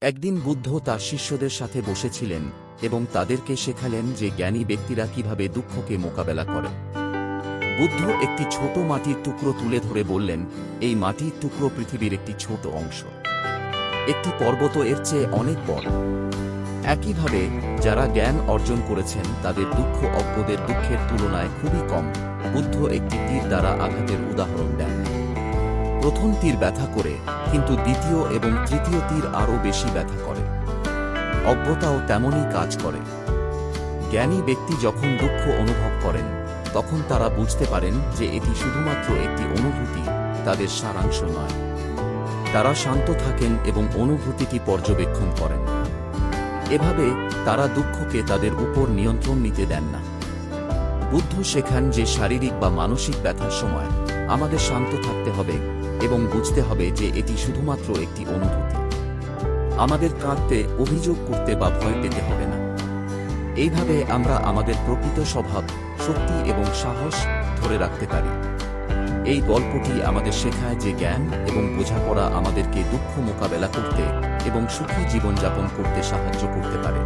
একদিন বুদ্ধ তার শিষ্যদের সাথে বসেছিলেন এবং তাদেরকে শেখালেন যে জ্ঞানী ব্যক্তিরা কীভাবে দুঃখকে মোকাবেলা করে। বুদ্ধ একটি ছোট মাটির টুকরো তুলে ধরে বললেন, এই মাটির টুকরো পৃথিবীর একটি ছোট অংশ। একটি পর্বত এর চেয়ে অনেক বড়। একইভাবে, যারা জ্ঞান অর্জন করেছেন, তাদের দুঃখ অজ্ঞদের দুঃখের তুলনায় খুবই কম। বুদ্ধ একটি তীর দ্বারা আঘাতের উদাহরণ দেন। প্রথম তীর ব্যথা করে, কিন্তু দ্বিতীয় এবং তৃতীয় তীর আরও বেশি ব্যথা করে। অজ্ঞতাও তেমনই কাজ করে। জ্ঞানী ব্যক্তি যখন দুঃখ অনুভব করেন, তখন তারা বুঝতে পারেন যে এটি শুধুমাত্র একটি অনুভূতি, তাদের সারাংশ নয়। তারা শান্ত থাকেন এবং অনুভূতিটি পর্যবেক্ষণ করেন। এভাবে তারা দুঃখকে তাদের উপর নিয়ন্ত্রণ নিতে দেন না। বুদ্ধ শেখান যে শারীরিক বা মানসিক ব্যথার সময় আমাদের শান্ত থাকতে হবে এবং বুঝতে হবে যে এটি শুধুমাত্র একটি অনুভূতি। আমাদের কাঁদতে, অভিযোগ করতে বা ভয় পেতে হবে না। এইভাবে আমরা আমাদের প্রকৃত স্বভাব, শক্তি এবং সাহস ধরে রাখতে পারি। এই গল্পটি আমাদের শেখায় যে জ্ঞান এবং বোঝাপড়া আমাদেরকে দুঃখ মোকাবেলা করতে এবং সুখী জীবনযাপন করতে সাহায্য করতে পারে।